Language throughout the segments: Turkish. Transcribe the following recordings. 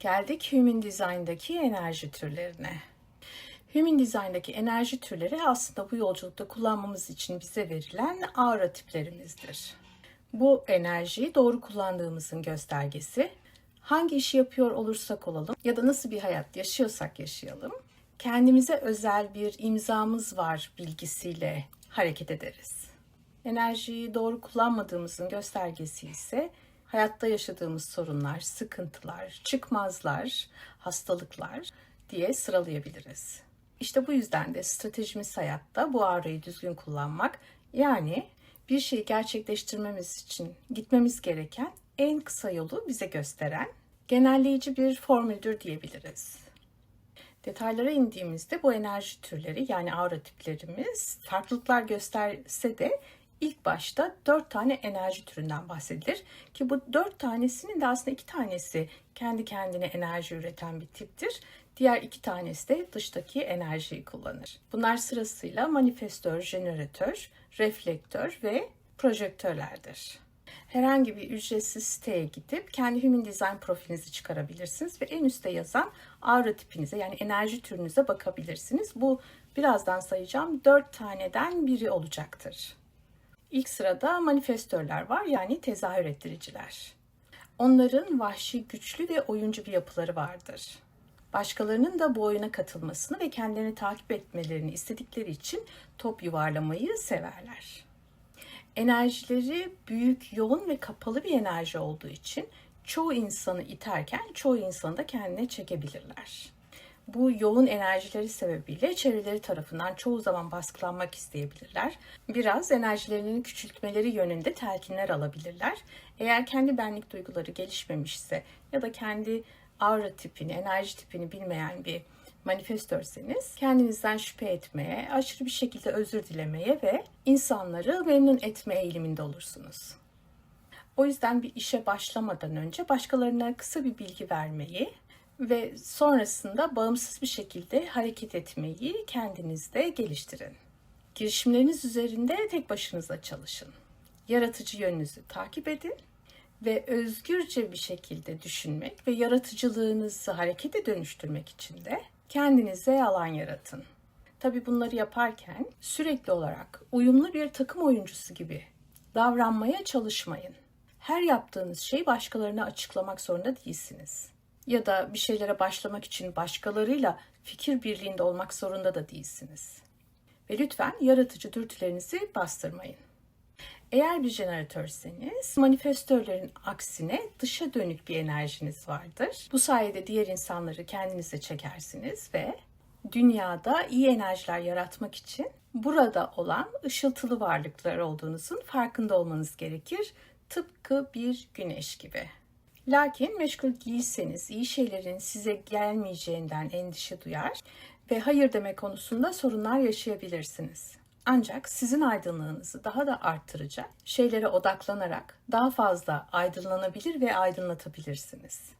Geldik Human Design'daki enerji türlerine. Human Design'daki enerji türleri aslında bu yolculukta kullanmamız için bize verilen aura tiplerimizdir. Bu enerjiyi doğru kullandığımızın göstergesi. Hangi işi yapıyor olursak olalım ya da nasıl bir hayat yaşıyorsak yaşayalım, kendimize özel bir imzamız var bilgisiyle hareket ederiz. Enerjiyi doğru kullanmadığımızın göstergesi ise hayatta yaşadığımız sorunlar, sıkıntılar, çıkmazlar, hastalıklar diye sıralayabiliriz. İşte bu yüzden de stratejimiz hayatta bu aurayı düzgün kullanmak yani bir şeyi gerçekleştirmemiz için gitmemiz gereken en kısa yolu bize gösteren genelleyici bir formüldür diyebiliriz. Detaylara indiğimizde bu enerji türleri yani aura tiplerimiz farklılıklar gösterse de ilk başta dört tane enerji türünden bahsedilir. Ki bu dört tanesinin de aslında iki tanesi kendi kendine enerji üreten bir tiptir. Diğer iki tanesi de dıştaki enerjiyi kullanır. Bunlar sırasıyla manifestör, jeneratör, reflektör ve projektörlerdir. Herhangi bir ücretsiz siteye gidip kendi Human Design profilinizi çıkarabilirsiniz ve en üstte yazan aura tipinize yani enerji türünüze bakabilirsiniz. Bu birazdan sayacağım dört taneden biri olacaktır. İlk sırada manifestörler var yani tezahür ettiriciler. Onların vahşi, güçlü ve oyuncu bir yapıları vardır. Başkalarının da bu oyuna katılmasını ve kendilerini takip etmelerini istedikleri için top yuvarlamayı severler. Enerjileri büyük, yoğun ve kapalı bir enerji olduğu için çoğu insanı iterken çoğu insanı da kendine çekebilirler. Bu yoğun enerjileri sebebiyle çevreleri tarafından çoğu zaman baskılanmak isteyebilirler. Biraz enerjilerini küçültmeleri yönünde telkinler alabilirler. Eğer kendi benlik duyguları gelişmemişse ya da kendi aura tipini, enerji tipini bilmeyen bir manifestörseniz kendinizden şüphe etmeye, aşırı bir şekilde özür dilemeye ve insanları memnun etme eğiliminde olursunuz. O yüzden bir işe başlamadan önce başkalarına kısa bir bilgi vermeyi ve sonrasında bağımsız bir şekilde hareket etmeyi kendinizde geliştirin. Girişimleriniz üzerinde tek başınıza çalışın. Yaratıcı yönünüzü takip edin ve özgürce bir şekilde düşünmek ve yaratıcılığınızı harekete dönüştürmek için de kendinize alan yaratın. Tabii bunları yaparken sürekli olarak uyumlu bir takım oyuncusu gibi davranmaya çalışmayın. Her yaptığınız şeyi başkalarına açıklamak zorunda değilsiniz. Ya da bir şeylere başlamak için başkalarıyla fikir birliğinde olmak zorunda da değilsiniz. Ve lütfen yaratıcı dürtülerinizi bastırmayın. Eğer bir jeneratörseniz manifestörlerin aksine dışa dönük bir enerjiniz vardır. Bu sayede diğer insanları kendinize çekersiniz ve dünyada iyi enerjiler yaratmak için burada olan ışıltılı varlıklar olduğunuzun farkında olmanız gerekir. Tıpkı bir güneş gibi. Lakin meşgul değilseniz iyi şeylerin size gelmeyeceğinden endişe duyar ve hayır deme konusunda sorunlar yaşayabilirsiniz. Ancak sizin aydınlığınızı daha da arttıracak şeylere odaklanarak daha fazla aydınlanabilir ve aydınlatabilirsiniz.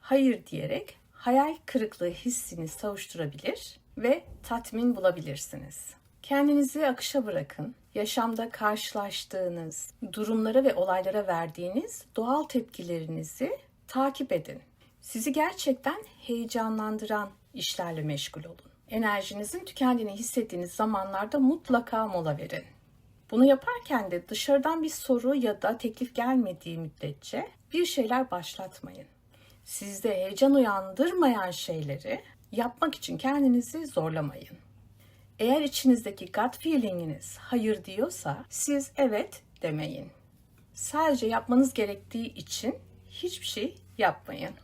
Hayır diyerek hayal kırıklığı hissini savuşturabilir ve tatmin bulabilirsiniz. Kendinizi akışa bırakın. Yaşamda karşılaştığınız durumlara ve olaylara verdiğiniz doğal tepkilerinizi takip edin. Sizi gerçekten heyecanlandıran işlerle meşgul olun enerjinizin tükendiğini hissettiğiniz zamanlarda mutlaka mola verin. Bunu yaparken de dışarıdan bir soru ya da teklif gelmediği müddetçe bir şeyler başlatmayın. Sizde heyecan uyandırmayan şeyleri yapmak için kendinizi zorlamayın. Eğer içinizdeki gut feelinginiz hayır diyorsa siz evet demeyin. Sadece yapmanız gerektiği için hiçbir şey yapmayın.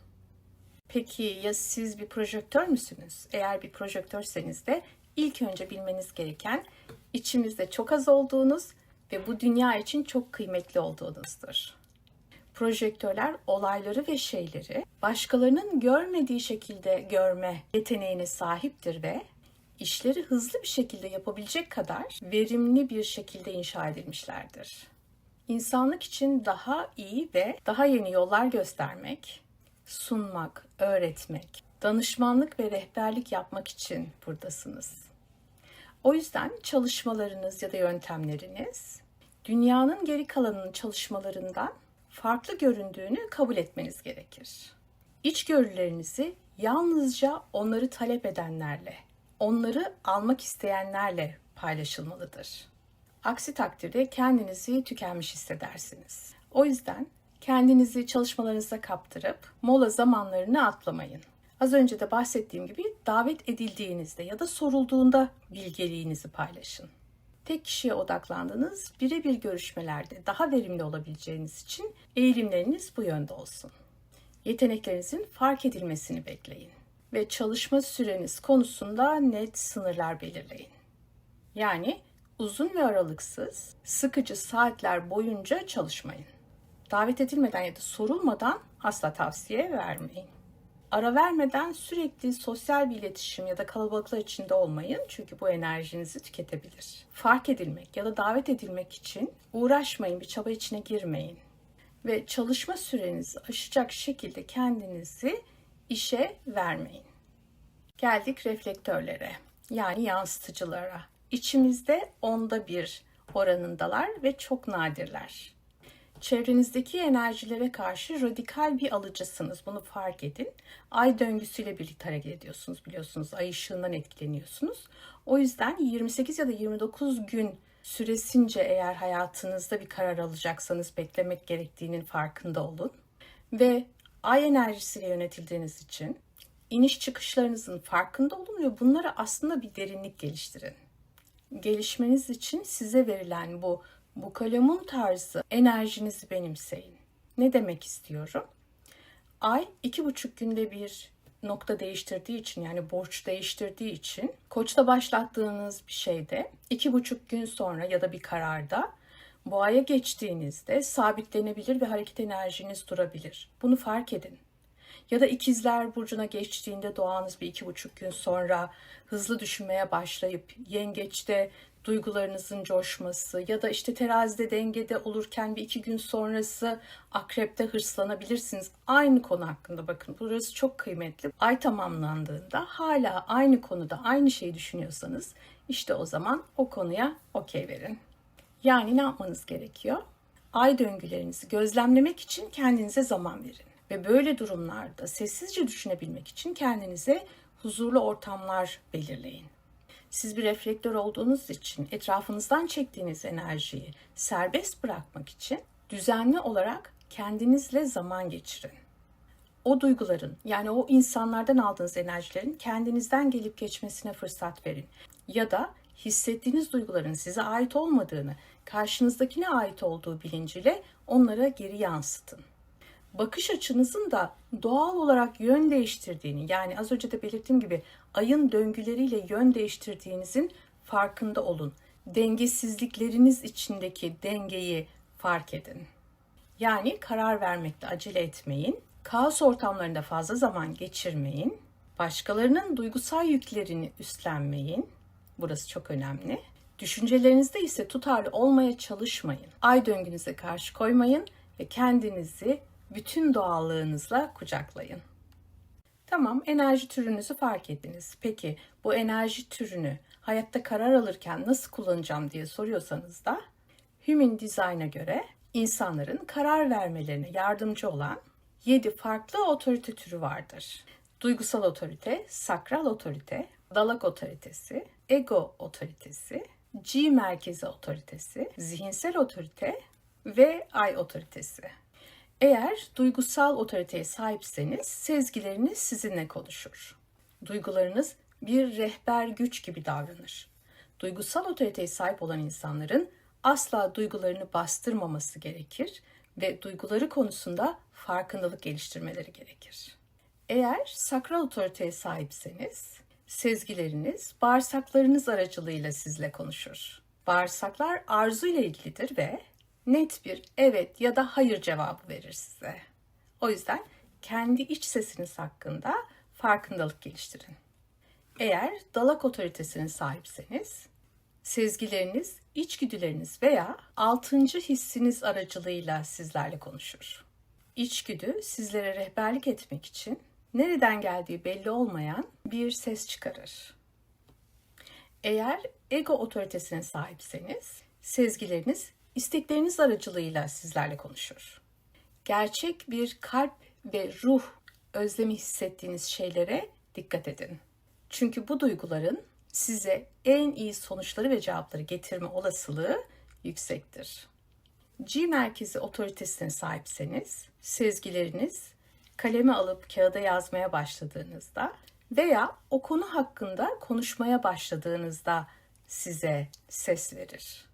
Peki ya siz bir projektör müsünüz? Eğer bir projektörseniz de ilk önce bilmeniz gereken içimizde çok az olduğunuz ve bu dünya için çok kıymetli olduğunuzdur. Projektörler olayları ve şeyleri başkalarının görmediği şekilde görme yeteneğine sahiptir ve işleri hızlı bir şekilde yapabilecek kadar verimli bir şekilde inşa edilmişlerdir. İnsanlık için daha iyi ve daha yeni yollar göstermek, sunmak, öğretmek, danışmanlık ve rehberlik yapmak için buradasınız. O yüzden çalışmalarınız ya da yöntemleriniz dünyanın geri kalanının çalışmalarından farklı göründüğünü kabul etmeniz gerekir. İçgörülerinizi yalnızca onları talep edenlerle, onları almak isteyenlerle paylaşılmalıdır. Aksi takdirde kendinizi tükenmiş hissedersiniz. O yüzden kendinizi çalışmalarınıza kaptırıp mola zamanlarını atlamayın. Az önce de bahsettiğim gibi davet edildiğinizde ya da sorulduğunda bilgeliğinizi paylaşın. Tek kişiye odaklandığınız birebir görüşmelerde daha verimli olabileceğiniz için eğilimleriniz bu yönde olsun. Yeteneklerinizin fark edilmesini bekleyin ve çalışma süreniz konusunda net sınırlar belirleyin. Yani uzun ve aralıksız, sıkıcı saatler boyunca çalışmayın. Davet edilmeden ya da sorulmadan asla tavsiye vermeyin. Ara vermeden sürekli sosyal bir iletişim ya da kalabalıklar içinde olmayın çünkü bu enerjinizi tüketebilir. Fark edilmek ya da davet edilmek için uğraşmayın, bir çaba içine girmeyin. Ve çalışma sürenizi aşacak şekilde kendinizi işe vermeyin. Geldik reflektörlere yani yansıtıcılara. İçimizde onda bir oranındalar ve çok nadirler. Çevrenizdeki enerjilere karşı radikal bir alıcısınız. Bunu fark edin. Ay döngüsüyle birlikte hareket ediyorsunuz biliyorsunuz. Ay ışığından etkileniyorsunuz. O yüzden 28 ya da 29 gün süresince eğer hayatınızda bir karar alacaksanız beklemek gerektiğinin farkında olun. Ve ay enerjisiyle yönetildiğiniz için iniş çıkışlarınızın farkında olun ve bunlara aslında bir derinlik geliştirin. Gelişmeniz için size verilen bu bu kalemun tarzı enerjinizi benimseyin. Ne demek istiyorum? Ay iki buçuk günde bir nokta değiştirdiği için yani borç değiştirdiği için koçta başlattığınız bir şeyde iki buçuk gün sonra ya da bir kararda bu aya geçtiğinizde sabitlenebilir ve hareket enerjiniz durabilir. Bunu fark edin. Ya da ikizler burcuna geçtiğinde doğanız bir iki buçuk gün sonra hızlı düşünmeye başlayıp yengeçte duygularınızın coşması ya da işte terazide dengede olurken bir iki gün sonrası akrepte hırslanabilirsiniz. Aynı konu hakkında bakın burası çok kıymetli. Ay tamamlandığında hala aynı konuda aynı şeyi düşünüyorsanız işte o zaman o konuya okey verin. Yani ne yapmanız gerekiyor? Ay döngülerinizi gözlemlemek için kendinize zaman verin. Ve böyle durumlarda sessizce düşünebilmek için kendinize huzurlu ortamlar belirleyin. Siz bir reflektör olduğunuz için etrafınızdan çektiğiniz enerjiyi serbest bırakmak için düzenli olarak kendinizle zaman geçirin. O duyguların yani o insanlardan aldığınız enerjilerin kendinizden gelip geçmesine fırsat verin. Ya da hissettiğiniz duyguların size ait olmadığını, karşınızdakine ait olduğu bilinciyle onlara geri yansıtın bakış açınızın da doğal olarak yön değiştirdiğini yani az önce de belirttiğim gibi ayın döngüleriyle yön değiştirdiğinizin farkında olun. Dengesizlikleriniz içindeki dengeyi fark edin. Yani karar vermekte acele etmeyin. Kaos ortamlarında fazla zaman geçirmeyin. Başkalarının duygusal yüklerini üstlenmeyin. Burası çok önemli. Düşüncelerinizde ise tutarlı olmaya çalışmayın. Ay döngünüze karşı koymayın ve kendinizi bütün doğallığınızla kucaklayın. Tamam, enerji türünüzü fark ettiniz. Peki bu enerji türünü hayatta karar alırken nasıl kullanacağım diye soruyorsanız da Human Design'a göre insanların karar vermelerine yardımcı olan 7 farklı otorite türü vardır. Duygusal otorite, sakral otorite, dalak otoritesi, ego otoritesi, G merkezi otoritesi, zihinsel otorite ve ay otoritesi. Eğer duygusal otoriteye sahipseniz sezgileriniz sizinle konuşur. Duygularınız bir rehber güç gibi davranır. Duygusal otoriteye sahip olan insanların asla duygularını bastırmaması gerekir ve duyguları konusunda farkındalık geliştirmeleri gerekir. Eğer sakral otoriteye sahipseniz sezgileriniz bağırsaklarınız aracılığıyla sizle konuşur. Bağırsaklar arzu ile ilgilidir ve net bir evet ya da hayır cevabı verir size. O yüzden kendi iç sesiniz hakkında farkındalık geliştirin. Eğer dalak otoritesine sahipseniz, sezgileriniz, içgüdüleriniz veya altıncı hissiniz aracılığıyla sizlerle konuşur. İçgüdü sizlere rehberlik etmek için nereden geldiği belli olmayan bir ses çıkarır. Eğer ego otoritesine sahipseniz, sezgileriniz istekleriniz aracılığıyla sizlerle konuşur. Gerçek bir kalp ve ruh özlemi hissettiğiniz şeylere dikkat edin. Çünkü bu duyguların size en iyi sonuçları ve cevapları getirme olasılığı yüksektir. G merkezi otoritesine sahipseniz, sezgileriniz kaleme alıp kağıda yazmaya başladığınızda veya o konu hakkında konuşmaya başladığınızda size ses verir.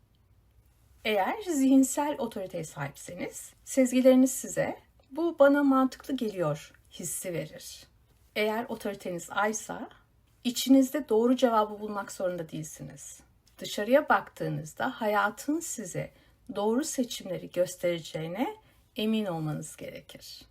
Eğer zihinsel otoriteye sahipseniz, sezgileriniz size bu bana mantıklı geliyor hissi verir. Eğer otoriteniz aysa, içinizde doğru cevabı bulmak zorunda değilsiniz. Dışarıya baktığınızda hayatın size doğru seçimleri göstereceğine emin olmanız gerekir.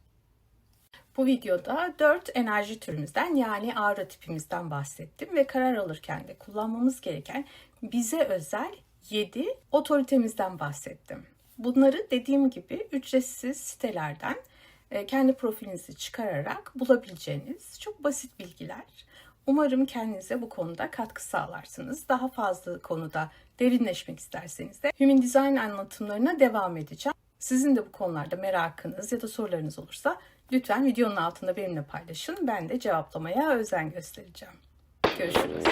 Bu videoda 4 enerji türümüzden yani aura tipimizden bahsettim ve karar alırken de kullanmamız gereken bize özel 7 otoritemizden bahsettim. Bunları dediğim gibi ücretsiz sitelerden e, kendi profilinizi çıkararak bulabileceğiniz çok basit bilgiler. Umarım kendinize bu konuda katkı sağlarsınız. Daha fazla konuda derinleşmek isterseniz de Human Design anlatımlarına devam edeceğim. Sizin de bu konularda merakınız ya da sorularınız olursa lütfen videonun altında benimle paylaşın. Ben de cevaplamaya özen göstereceğim. Görüşürüz.